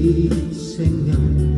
ti, Señor.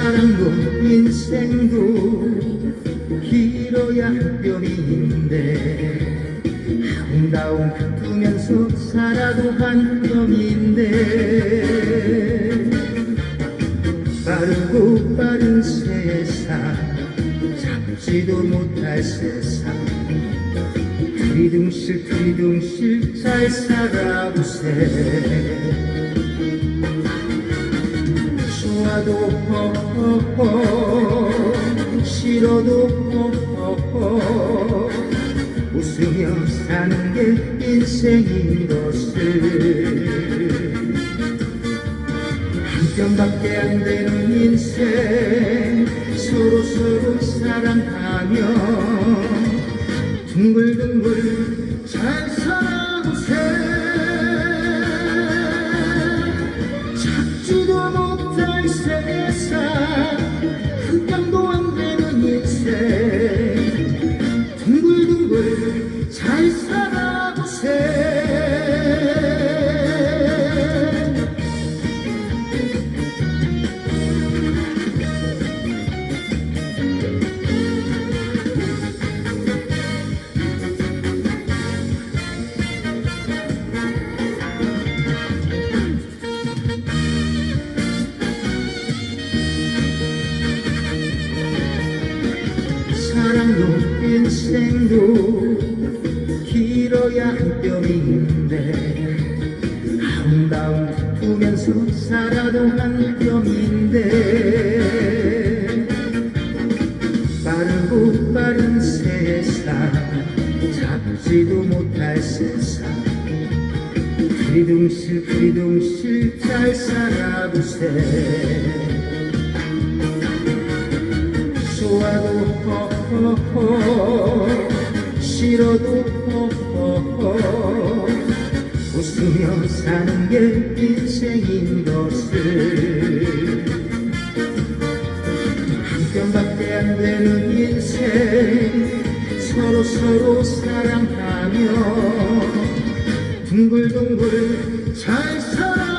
사랑도 인생도 길어야 할 뼘인데 아름다운 두면 서 살아도 한 뼘인데 빠르고 빠른 세상 잡지도 못할 세상. 뒤둥실 뒤둥실 잘 살아보세. 좋아도 허허허 싫어도 허허허 웃으며 사는 게 인생인 것을. 한 편밖에 안 되는 인생 서로 서로 사랑하며 둥글둥글 잘 살아보세. 찾지도 못할 세상 인생도 길어야 한 뼘인데 아름다운 두면서 살아도 한 뼘인데 빠르고 빠른 세상 잡지도 못할 세상 뒤둥실 뒤둥실 잘 살아보세 좋아도 허허허 싫어도 웃으며 사는 게 인생인 것을. 한 편밖에 안 되는 인생 서로 서로 사랑하며 둥글둥글 잘 살아